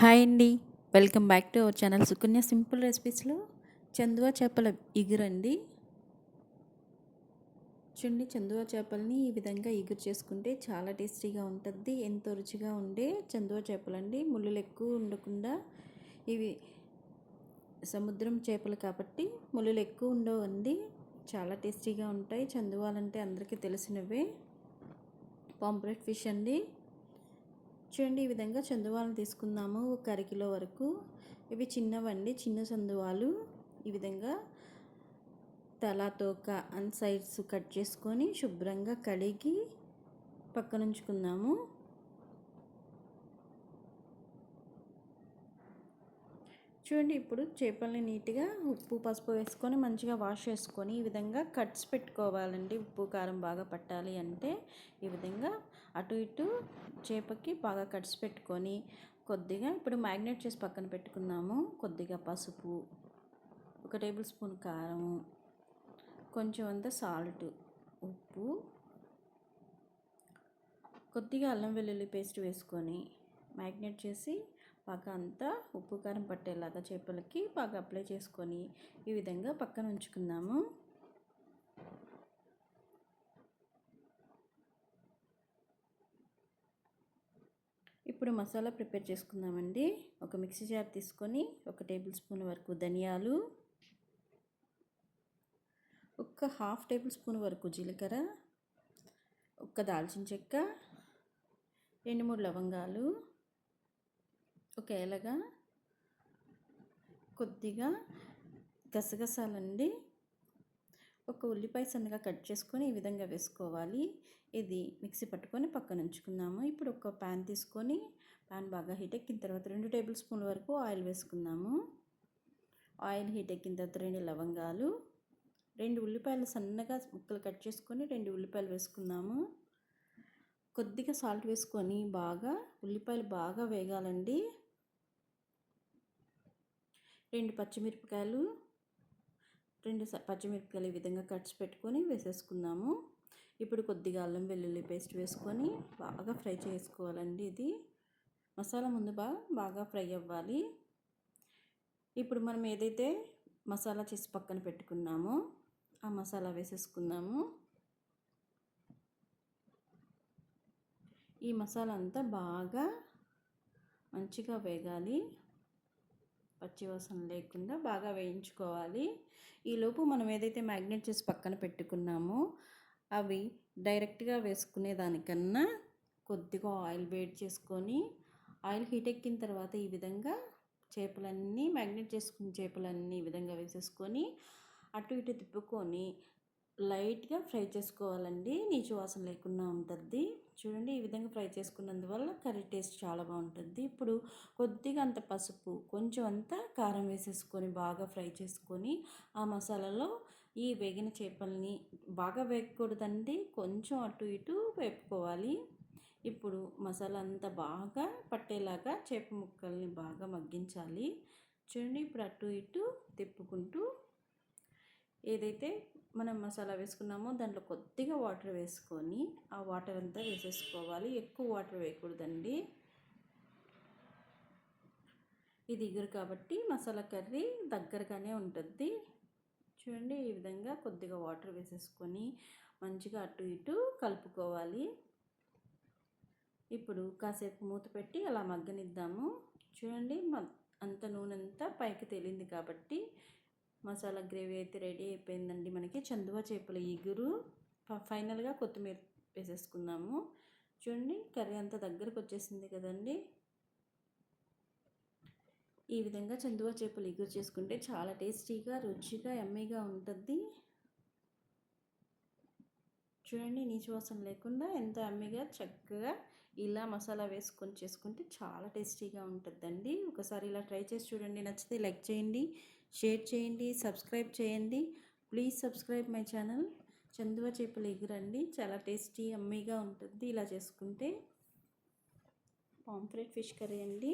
Hi అండి. Welcome back to our channel Sukanya simple రెసిపీస్లో చందువ చేపల ఇగురండి చూడండి చందువా చేపల్ని ఈ విధంగా ఇగురు చేసుకుంటే చాలా టేస్టీగా ఉంటుంది ఎంతో రుచిగా ఉండే చందువ చేపలండి. ముళ్ళులు ఎక్కువ ఉండకుండా ఇవి సముద్రం చేపలు కాబట్టి ముళ్ళులు ఎక్కువ ఉండవండి. చాలా టేస్టీగా ఉంటాయి. చందువాలంటే అందరికీ తెలిసినవే. పాంప్లెట్ ఫిష్ అండి. చూడండి ఈ విధంగా చందువాలను తీసుకుందాము. ఒక అరకిలో వరకు ఇవి చిన్నవండి చిన్న చందువాలు. ఈ విధంగా తల తోక అండ్ సైడ్స్ కట్ చేసుకొని శుభ్రంగా కడిగి పక్కనుంచుకుందాము. చూడండి ఇప్పుడు చేపల్ని నీట్గా ఉప్పు పసుపు వేసుకొని మంచిగా వాష్ చేసుకొని ఈ విధంగా కట్స్ పెట్టుకోవాలండి. ఉప్పు కారం బాగా పట్టాలి అంటే ఈ విధంగా అటు ఇటు చేపకి బాగా కట్స్ పెట్టుకొని కొద్దిగా ఇప్పుడు మ్యాగ్నేట్ చేసి పక్కన పెట్టుకున్నాము కొద్దిగా పసుపు ఒక టేబుల్ స్పూన్ కారం కొంచెం అంత సాల్ట్ ఉప్పు కొద్దిగా అల్లం వెల్లుల్లి పేస్ట్ వేసుకొని మ్యాగ్నేట్ చేసి బాగా అంతా ఉప్పు కారం పట్టేలాగా చేపలకి బాగా అప్లై చేసుకొని ఈ విధంగా పక్కన ఉంచుకుందాము. ఇప్పుడు మసాలా ప్రిపేర్ చేసుకుందామండి. ఒక మిక్సీ జార్ తీసుకొని ఒక టేబుల్ స్పూన్ వరకు ధనియాలు ఒక హాఫ్ టేబుల్ స్పూన్ వరకు జీలకర్ర ఒక దాల్చిన చెక్క రెండు మూడు లవంగాలు ఒక ఏలగా కొద్దిగా గసగసాలండి. ఒక ఉల్లిపాయ సన్నగా కట్ చేసుకొని ఈ విధంగా వేసుకోవాలి. ఇది మిక్సీ పట్టుకొని పక్కన ఉంచుకుందాము ఇప్పుడు ఒక ప్యాన్ తీసుకొని ప్యాన్ బాగా హీట్ ఎక్కిన తర్వాత రెండు టేబుల్ స్పూన్ వరకు ఆయిల్ వేసుకుందాము ఆయిల్ హీట్ ఎక్కిన తర్వాత రెండు లవంగాలు రెండు ఉల్లిపాయలు సన్నగా ముక్కలు కట్ చేసుకొని రెండు ఉల్లిపాయలు వేసుకుందాము కొద్దిగా సాల్ట్ వేసుకొని బాగా ఉల్లిపాయలు బాగా వేగాలండి. రెండు పచ్చిమిరపకాయలు రెండు పచ్చిమిరపకాయలు ఈ విధంగా కట్స్ పెట్టుకొని వేసేసుకుందాము. ఇప్పుడు కొద్దిగా అల్లం వెల్లుల్లి పేస్ట్ వేసుకొని బాగా ఫ్రై చేసుకోవాలండి ఇది. మసాలా ముందు బాగా బాగా ఫ్రై అవ్వాలి. ఇప్పుడు మనం ఏదైతే మసాలా చేసి పక్కన పెట్టుకున్నామో ఆ మసాలా వేసేసుకుందాము. ఈ మసాలా అంతా బాగా మంచిగా వేగాలి. పచ్చివాసన లేకుండా బాగా వేయించుకోవాలి. ఈలోపు మనం ఏదైతే మ్యాగ్నెట్ చేసి పక్కన పెట్టుకున్నామో అవి డైరెక్ట్గా వేసుకునే దానికన్నా కొద్దిగా ఆయిల్ వేడి చేసుకొని ఆయిల్ హీట్ ఎక్కిన తర్వాత ఈ విధంగా చేపలన్నీ మ్యాగ్నెట్ చేసుకున్న చేపలన్నీ ఈ విధంగా వేసేసుకొని అటు ఇటు తిప్పుకొని లైట్గా ఫ్రై చేసుకోవాలండి. నీచు వాసన లేకుండా ఉంటుంది. చూడండి ఈ విధంగా ఫ్రై చేసుకున్నందువల్ల కర్రీ టేస్ట్ చాలా బాగుంటుంది. ఇప్పుడు కొద్దిగా అంత పసుపు కొంచెం అంత కారం వేసేసుకొని బాగా ఫ్రై చేసుకొని ఆ మసాలాలో ఈ వేగిన చేపల్ని బాగా వేగకూడదండి. కొంచెం అటు ఇటు వేపుకోవాలి. ఇప్పుడు మసాలా అంతా బాగా పట్టేలాగా చేప ముక్కల్ని బాగా మగ్గించాలి. చూడండి ఇప్పుడు అటు ఇటు తిప్పుకుంటూ ఏదైతే మనం మసాలా వేసుకున్నామో దాంట్లో కొద్దిగా వాటర్ వేసుకొని ఆ వాటర్ అంతా వేసేసుకోవాలి. ఎక్కువ వాటర్ వేయకూడదండి. ఇది ఇగురు కాబట్టి మసాలా కర్రీ దగ్గరగానే ఉంటుంది చూడండి ఈ విధంగా కొద్దిగా వాటర్ వేసేసుకొని మంచిగా అటు ఇటు కలుపుకోవాలి. ఇప్పుడు కాసేపు మూత పెట్టి అలా మగ్గనిద్దాము. చూడండి అంత నూనె అంతా పైకి తేలింది కాబట్టి మసాలా గ్రేవీ అయితే రెడీ అయిపోయిందండి మనకి. చందువ చేపల ఇగురు. ఫైనల్గా కొత్తిమీర వేసేసుకుందాము. చూడండి కర్రీ అంతా దగ్గరకు వచ్చేసింది కదండి. ఈ విధంగా చందువ చేపలు ఇగురు చేసుకుంటే చాలా టేస్టీగా రుచిగా ఎమ్మీగా ఉంటుంది చూడండి నీచువాసన లేకుండా ఎంతో అమ్మిగా చక్కగా ఇలా మసాలా వేసుకొని చేసుకుంటే చాలా టేస్టీగా ఉంటుందండి. ఒకసారి ఇలా ట్రై చేసి చూడండి. నచ్చితే లైక్ చేయండి షేర్ చేయండి సబ్స్క్రైబ్ చేయండి. Please subscribe my channel. చందువ చేపలు ఎగురండి. చాలా టేస్టీ అమ్మీగా ఉంటుంది. ఇలా చేసుకుంటే పాంఫ్రెట్ ఫిష్ కర్రీ అండి.